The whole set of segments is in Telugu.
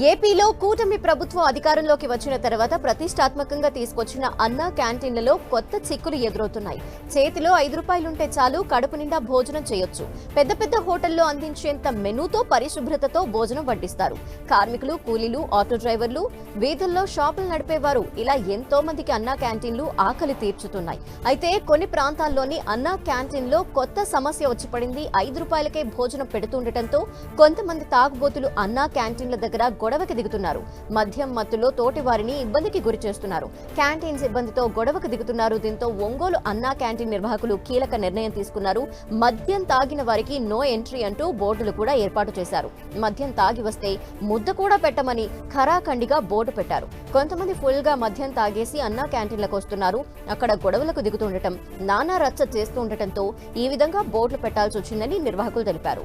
ఏపీలో కూటమి ప్రభుత్వం అధికారంలోకి వచ్చిన తర్వాత ప్రతిష్టాత్మకంగా తీసుకొచ్చిన అన్నా క్యాంటీన్లలో కొత్త చిక్కులు ఎదురవుతున్నాయి. చేతిలో ఐదు రూపాయలుంటే చాలు కడుపు నిండా భోజనం చేయొచ్చు. పెద్ద పెద్ద హోటల్లో అందించేంత మెనూతో పరిశుభ్రతతో భోజనం వడ్డిస్తారు. కార్మికులు కూలీలు ఆటో డ్రైవర్లు వీధుల్లో షాపులు నడిపేవారు ఇలా ఎంతో మందికి అన్నా క్యాంటీన్లు ఆకలి తీర్చుతున్నాయి. అయితే కొన్ని ప్రాంతాల్లోని అన్నా క్యాంటీన్లో కొత్త సమస్య వచ్చి పడింది. ఐదు రూపాయలకే భోజనం పెడుతుండటంతో కొంతమంది తాగుబోతులు అన్నా క్యాంటీన్ల దగ్గర గొడవకి దిగుతున్నారు. మద్యం మత్తులో తోటి వారిని ఇబ్బందికి గురి చేస్తున్నారు. క్యాంటీన్ సిబ్బందితో గొడవకు దిగుతున్నారు. దీంతో ఒంగోలు అన్నా క్యాంటీన్ నిర్వాహకులు కీలక నిర్ణయం తీసుకున్నారు. మద్యం తాగిన వారికి నో ఎంట్రీ అంటూ బోర్డులు కూడా ఏర్పాటు చేశారు. మద్యం తాగి వస్తే ముద్ద కూడా పెట్టమని ఖరాఖండిగా బోర్డు పెట్టారు. కొంతమంది ఫుల్గా మద్యం తాగేసి అన్నా క్యాంటీన్లకు వస్తున్నారు. అక్కడ గొడవలకు దిగుతుండటం నానా రచ్చ చేస్తుండటంతో ఈ విధంగా బోర్డులు పెట్టాల్సి వచ్చిందని నిర్వాహకులు తెలిపారు.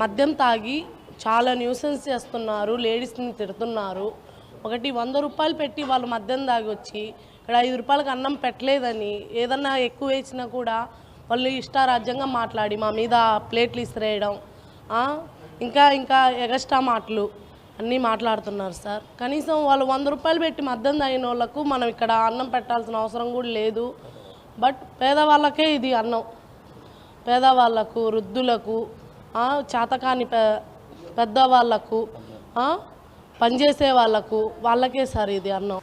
మద్యం తాగి చాలా న్యూసెన్స్ చేస్తున్నారు లేడీస్ని తిడుతున్నారు. ఒకటి వంద రూపాయలు పెట్టి వాళ్ళు మద్యం తాగి వచ్చి ఇక్కడ ఐదు రూపాయలకు అన్నం పెట్టలేదని ఏదన్నా ఎక్కువ వేసినా కూడా వాళ్ళు ఇష్టారాజ్యంగా మాట్లాడి మా మీద ప్లేట్లు ఇసిరేయడం ఇంకా ఇంకా ఎగస్ట్రా మాటలు అన్నీ మాట్లాడుతున్నారు సార్. కనీసం వాళ్ళు వంద రూపాయలు పెట్టి మద్యం తాగిన వాళ్ళకు మనం ఇక్కడ అన్నం పెట్టాల్సిన అవసరం కూడా లేదు. బట్ పేదవాళ్ళకే ఇది అన్నం. పేదవాళ్ళకు వృద్ధులకు చేతకాని పె పెద్దవాళ్ళకు పనిచేసే వాళ్ళకు వాళ్ళకే సార్ ఇది అన్నం.